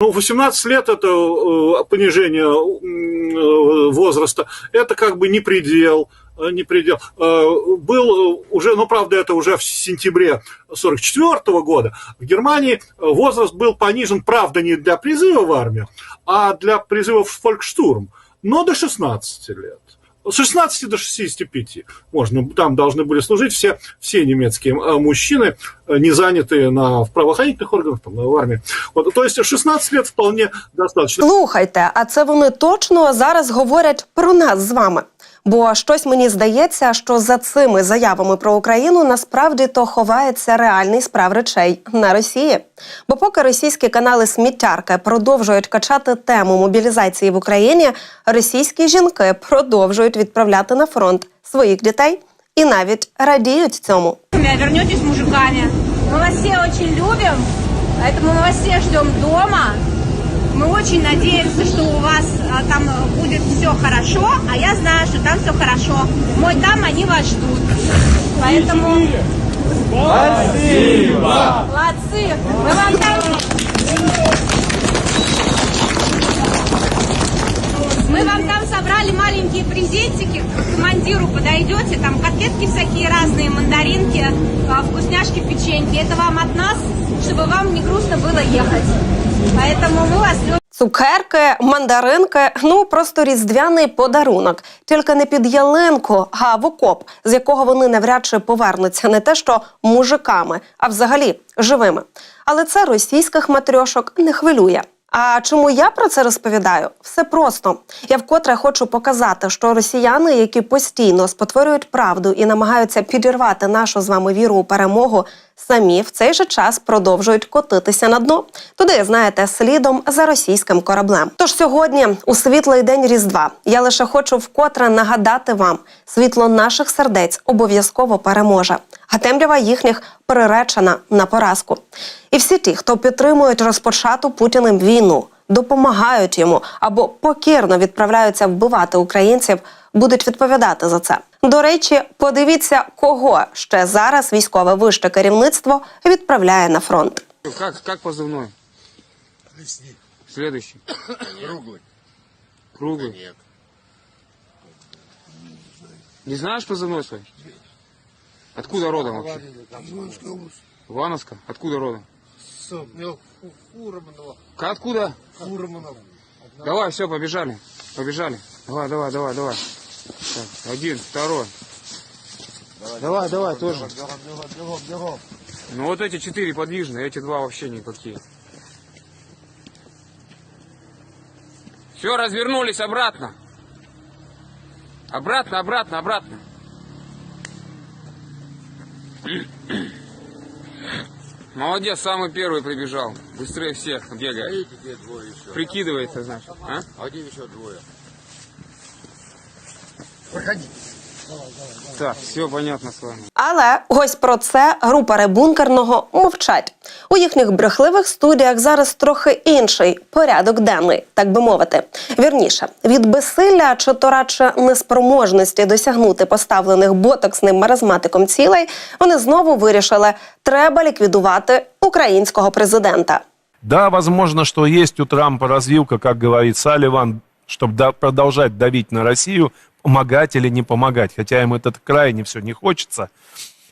Ну, 18 лет это э, понижение э, возраста, это как бы не предел, э, не предел. Был уже, ну, правда, это уже в сентябре 44 года. В Германии возраст был понижен, правда, не для призыва в армию, а для призыва в фолькштурм, но до 16 лет. С 16 до 65 можно. Там должны были служить все, все немецкие э, мужчины, э, не занятые на, в правоохранительных органах, там, в армии. Вот, то есть 16 лет вполне достаточно. Слухайте, а це вони точно зараз говорять про нас з вами. Бо щось мені здається, що за цими заявами про Україну насправді то ховається реальний справ речей на Росії. Бо поки російські канали сміттярки продовжують качати тему мобілізації в Україні, російські жінки продовжують відправляти на фронт своїх дітей і навіть радіють цьому. вернетесь мужиками. Мы вас все очень любим, поэтому мы вас все ждем дома. Мы очень надеемся, что у вас а, там э, будет все хорошо, а я знаю, что там все хорошо. Мой там они вас ждут. Поэтому... Спасибо! Молодцы! Мы вам там... Мы вам там собрали маленькие презентики, к командиру подойдете, там котлетки всякие разные, мандаринки, а, вкусняшки, печеньки. Это вам от нас, чтобы вам не грустно было ехать. Поэтому мы вас любим. Цукерки, мандаринки, ну просто різдвяний подарунок. Тільки не під ялинку, а в окоп, з якого вони навряд чи повернуться не те, що мужиками, а взагалі живими. Але це російських матрьошок не хвилює. А чому я про це розповідаю? Все просто. Я вкотре хочу показати, що росіяни, які постійно спотворюють правду і намагаються підірвати нашу з вами віру у перемогу, самі в цей же час продовжують котитися на дно. Туди, знаєте, слідом за російським кораблем. Тож сьогодні, у світлий день Різдва, я лише хочу вкотре нагадати вам: світло наших сердець обов'язково переможе, а темрява їхніх приречена на поразку. І всі ті, хто підтримують розпочату Путіним війну, допомагають йому або покірно відправляються вбивати українців, будуть відповідати за це. До речі, подивіться, кого ще зараз військове вище керівництво відправляє на фронт. Как, как позывной? Лесник. Следующий. Круглый. Круглый. Нет. Не знаешь позывной свой? Откуда родом вообще? Амурская область. Ивановска? Откуда родом? С ну, Фу- Фурманова. К- Откуда? Фурманов. Давай, все, побежали. Побежали. Давай, давай, давай, давай. Так, один, второй. Давай, давай, тоже. Бегом, бегом, бегом, бегом. Ну вот эти четыре подвижные, эти два вообще никакие. Все, развернулись обратно. Обратно, обратно, обратно. Молодец, самый первый прибежал. Быстрее всех бегает. Прикидывается, значит. А? Один еще двое. Проходи. Так, все понятно с вами. Але ось про це рупори бункерного мовчать. У їхніх брехливих студіях зараз трохи інший порядок денний, так би мовити. Вірніше, від безсилля чи то радше неспроможності досягнути поставлених ботоксним маразматиком цілей, вони знову вирішили, треба ліквідувати українського президента. Да, возможно, что есть у Трампа развилка, как говорит Салливан, чтобы продолжать давить на Россию, помогать или не помогать. Хотя им это крайне все не хочется.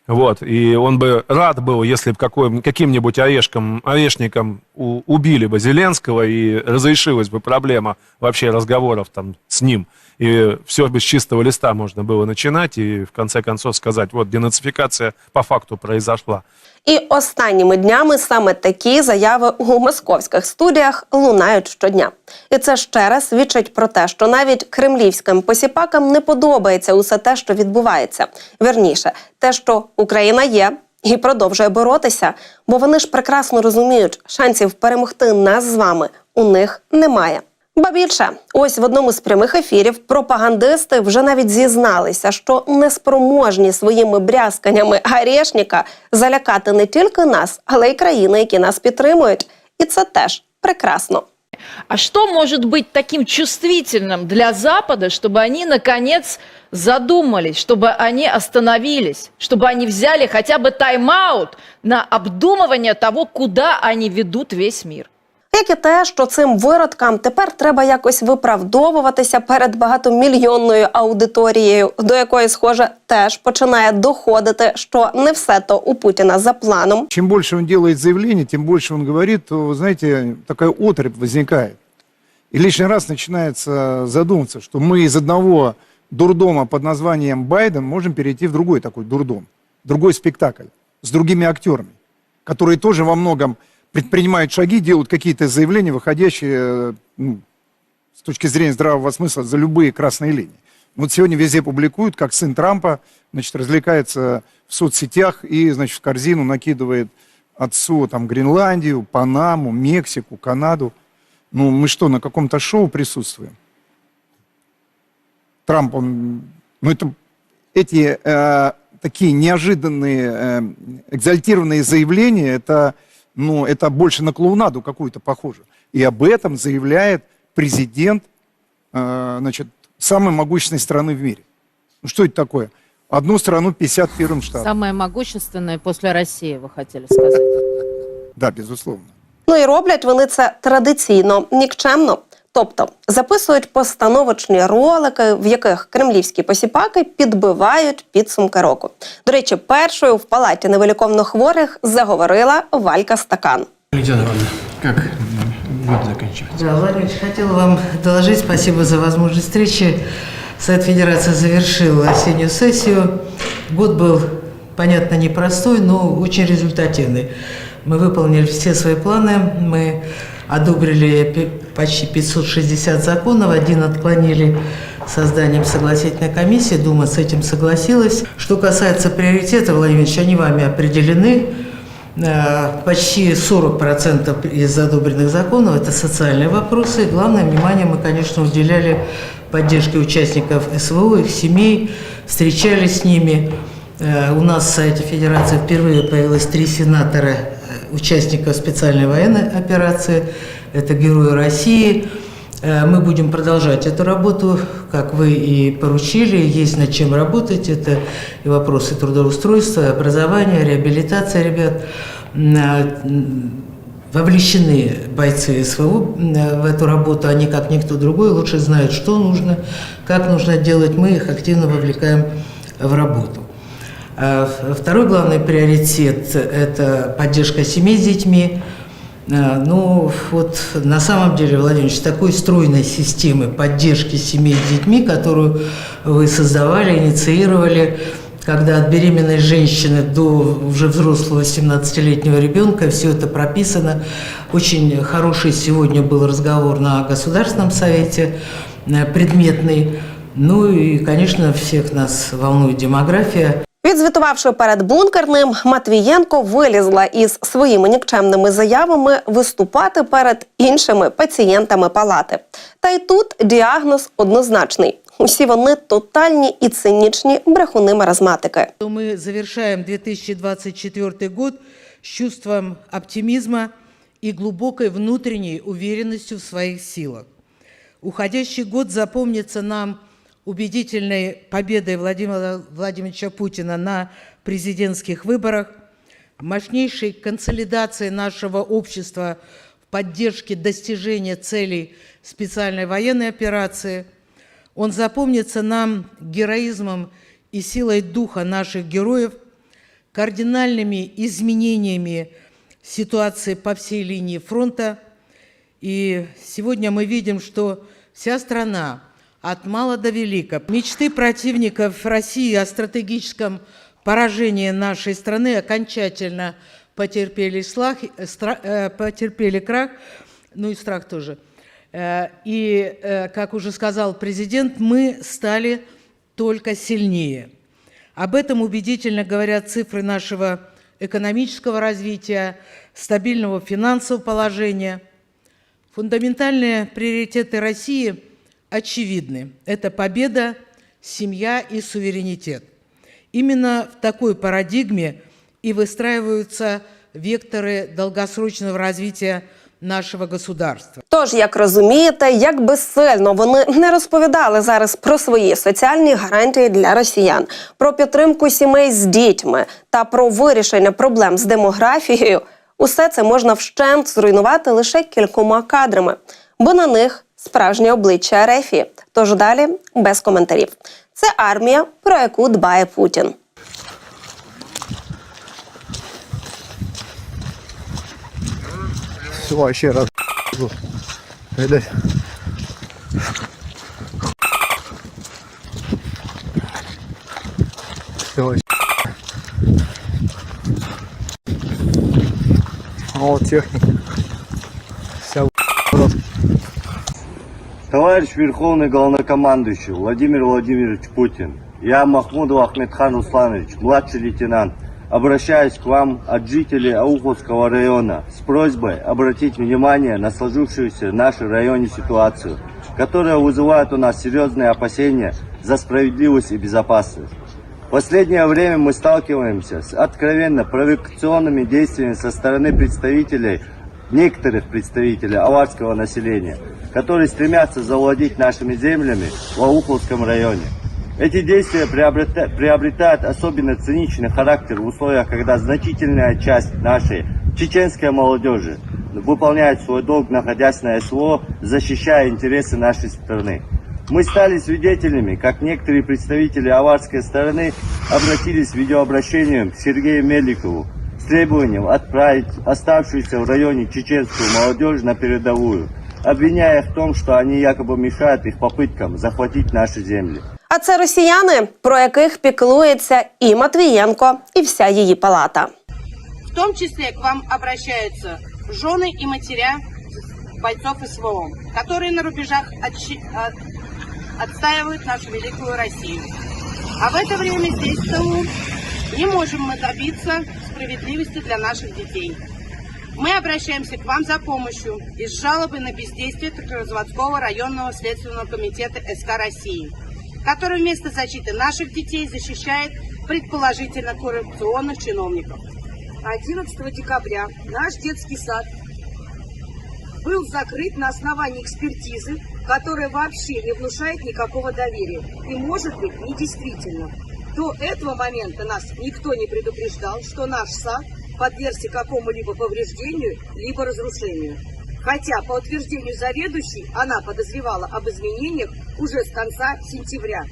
Вот, и он бы рад был, если бы каким-нибудь орешком, орешником у- убили бы Зеленского и разрешилась бы проблема вообще разговоров там с ним. И все бы с чистого листа можно было начинать и в конце концов сказать, вот денацификация по факту произошла. І останніми днями саме такі заяви у московських студіях лунають щодня. І це ще раз свідчить про те, що навіть кремлівським посіпакам не подобається усе те, що відбувається. Вірніше, те, що Україна є. І продовжує боротися, бо вони ж прекрасно розуміють, шансів перемогти нас з вами у них немає. Ба більше, ось в одному з прямих ефірів пропагандисти вже навіть зізналися, що неспроможні своїми брязканнями Гарешніка залякати не тільки нас, але й країни, які нас підтримують. І це теж прекрасно. А что может быть таким чувствительным для Запада, чтобы они, наконец, задумались, чтобы они остановились, чтобы они взяли хотя бы тайм-аут на обдумывание того, куда они ведут весь мир? Як і те, що цим виродкам тепер треба якось виправдовуватися перед багатомільйонною аудиторією, до якої, схоже, теж починає доходити, що не все то у Путіна за планом. Чем больше он делает заявлений, тем больше он говорит, то, знаете, такая отрыв возникает. И лишний раз начинается задуматься, что мы из одного дурдома под названием Байден можем перейти в другой такой дурдом, другой спектакль с другими актерами, которые тоже во многом предпринимают шаги, делают какие-то заявления, выходящие э, ну, с точки зрения здравого смысла за любые красные линии. Вот сегодня везде публикуют, как сын Трампа, значит, развлекается в соцсетях и, значит, в корзину накидывает отцу там Гренландию, Панаму, Мексику, Канаду. Ну, мы что, на каком-то шоу присутствуем? Трамп, он... Ну, это эти э, такие неожиданные, э, экзальтированные заявления, это, ну, это больше на клоунаду какую-то похоже. И об этом заявляет президент, э, значит, самой могущественной страны в мире. Ну, что это такое? Одну страну 51 штатом. Самое могущественное после России, вы хотели сказать. Да, безусловно. Ну і роблять вони це традиційно, нікчемно. Тобто записують постановочні ролики, в яких кремлівські посіпаки підбивають підсумки року. До речі, першою в палаті невиліковно хворих заговорила Валька Стакан. Лидия Ивановна, как год заканчивается? Да, Владимир Ильич, хотела вам доложить, спасибо за возможность встречи. Совет Федерации завершил осеннюю сессию. Год был, понятно, непростой, но очень результативный. Мы выполнили все свои планы, мы одобрили почти 560 законов, один отклонили созданием согласительной комиссии, Дума с этим согласилась. Что касается приоритетов, Владимир Ильич, они вами определены. Э, Почти 40% из одобренных законов – это социальные вопросы. Главное внимание мы, конечно, уделяли поддержке участников СВО, их семей, встречались с ними. Э, У нас в сайте Федерации впервые появилось три сенатора, участников специальной военной операции. Это герои России. Э, Мы будем продолжать эту работу, как вы и поручили. Есть над чем работать. Это и вопросы трудоустройства, образования, реабилитация ребят. А, Вовлечены бойцы СВО в эту работу. Они, как никто другой, лучше знают, что нужно, как нужно делать. Мы их активно вовлекаем в работу. В- Второй главный приоритет – это поддержка семей с детьми. А, Ну, вот на самом деле, Владимир Ильич, такой стройной системы поддержки семей с детьми, которую вы создавали, инициировали, когда от беременной женщины до уже взрослого 17-летнего ребенка все это прописано. Очень хороший сегодня был разговор на Государственном совете, э, предметный. Ну и, конечно, всех нас волнует демография. Відзвітувавши перед бункерним, Матвієнко вилізла із своїми нікчемними заявами виступати перед іншими пацієнтами палати. Та й тут діагноз однозначний: усі вони тотальні і цинічні брехуни-маразматики. что мы завершаем 2024 год с чувством оптимизма и глубокой внутренней уверенностью в своих силах. Уходящий год запомнится нам убедительной победой Владимира Владимировича Путина на президентских выборах, мощнейшей консолидацией нашего общества в поддержке достижения целей специальной военной операции – он запомнится нам героизмом и силой духа наших героев, кардинальными изменениями ситуации по всей линии фронта. И сегодня мы видим, что вся страна от мала до велика. Мечты противников России о стратегическом поражении нашей страны окончательно потерпели, слах, стра- э, потерпели крах, ну и страх тоже. Э, И, э, как уже сказал президент, мы стали только сильнее. Об этом убедительно говорят цифры нашего экономического развития, стабильного финансового положения. Фундаментальные приоритеты России очевидны. Это победа, семья и суверенитет. Именно в такой парадигме и выстраиваются векторы долгосрочного развития нашего государства. Тож, як розумієте, як би сильно вони не розповідали зараз про свої соціальні гарантії для росіян, про підтримку сімей з дітьми та про вирішення проблем з демографією, Усе це можна вщент зруйнувати лише кількома кадрами, бо на них справжнє обличчя Ерефії. Тож далі без коментарів. Це армія, про яку дбає Путін. Все, вообще раз. Все, техника. Вся Товарищ Верховный Главнокомандующий Владимир Владимирович Путин, я Махмудов Ахмедхан Усланович, младший лейтенант, обращаюсь к вам от жителей Ауховского района с просьбой обратить внимание на сложившуюся в нашем районе ситуацию, которая вызывает у нас серьезные опасения за справедливость и безопасность. В последнее время мы сталкиваемся с откровенно провокационными действиями со стороны представителей, некоторых представителей аварского населения, которые стремятся завладеть нашими землями в Ауховском районе. Эти действия приобрета- приобретают особенно циничный характер в условиях, когда значительная часть нашей чеченской молодежи выполняет свой долг, находясь на СВО, защищая интересы нашей страны. Мы стали свидетелями, как некоторые представители аварской стороны обратились с видеообращением к Сергею Меликову с требованием отправить оставшуюся в районе чеченскую молодежь на передовую, обвиняя их в том, что они якобы мешают их попыткам захватить наши земли. А це росіяни, про яких піклується і Матвієнко, і вся її палата. В том числе к вам обращаются жены и матеря бойцов СВО, которые на рубежах отщи- от- отстаивают нашу великую Россию. А в это время здесь, в тылу, не можем мы добиться справедливости для наших детей. Мы обращаемся к вам за помощью из жалобы на бездействие Трехразводского районного следственного комитета СК России, который вместо защиты наших детей защищает предположительно коррупционных чиновников. 11 декабря наш детский сад был закрыт на основании экспертизы, которая вообще не внушает никакого доверия и может быть недействительна. До этого момента нас никто не предупреждал, что наш сад подвергся какому-либо повреждению либо разрушению. Хотя, по утверждению заведующей, она подозревала об изменениях уже с конца сентября.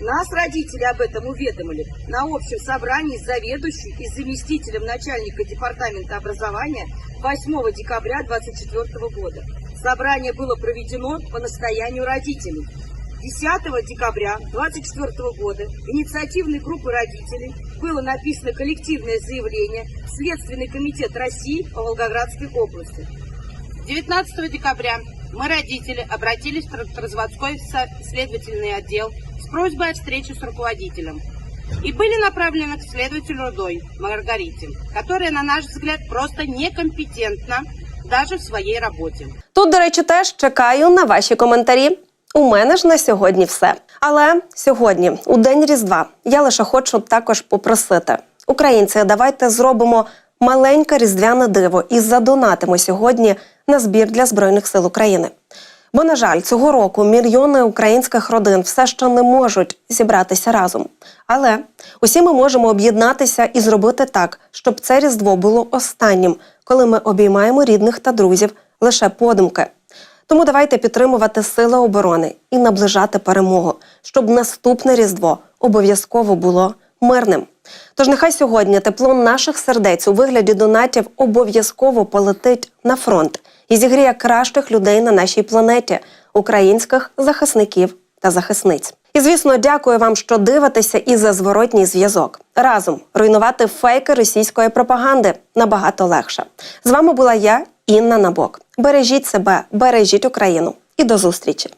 Нас родители об этом уведомили на общем собрании с заведующей и заместителем начальника департамента образования 8 декабря 2024 года. Собрание было проведено по настоянию родителей. 10 декабря 2024 года инициативной группой родителей было написано коллективное заявление в Следственный комитет России по Волгоградской области. 19 декабря мы, родители, обратились в Тракторозводской со- следовательный отдел с просьбой о встрече с руководителем. И были направлены к следователю Рудой Маргарите, которая, на наш взгляд, просто некомпетентна даже в своей работе. Тут, до речі, теж чекаю на ваші коментарі. У мене ж на сьогодні все. Але сьогодні, у день Різдва, я лише хочу також попросити українці, давайте зробимо маленьке різдвяне диво і задонатимо сьогодні на збір для збройних сил України. Бо, на жаль, цього року мільйони українських родин все ще не можуть зібратися разом. Але усі ми можемо об'єднатися і зробити так, щоб це різдво було останнім, коли ми обіймаємо рідних та друзів лише подумки. Тому давайте підтримувати сили оборони і наближати перемогу, щоб наступне різдво обов'язково було мирним. Тож нехай сьогодні тепло наших сердець у вигляді донатів обов'язково полетить на фронт і зігріє кращих людей на нашій планеті, українських захисників та захисниць. І звісно, дякую вам, що дивитеся і за зворотній зв'язок. Разом руйнувати фейки російської пропаганди набагато легше. З вами була я, Інна Набок. Бережіть себе, бережіть Україну і до зустрічі.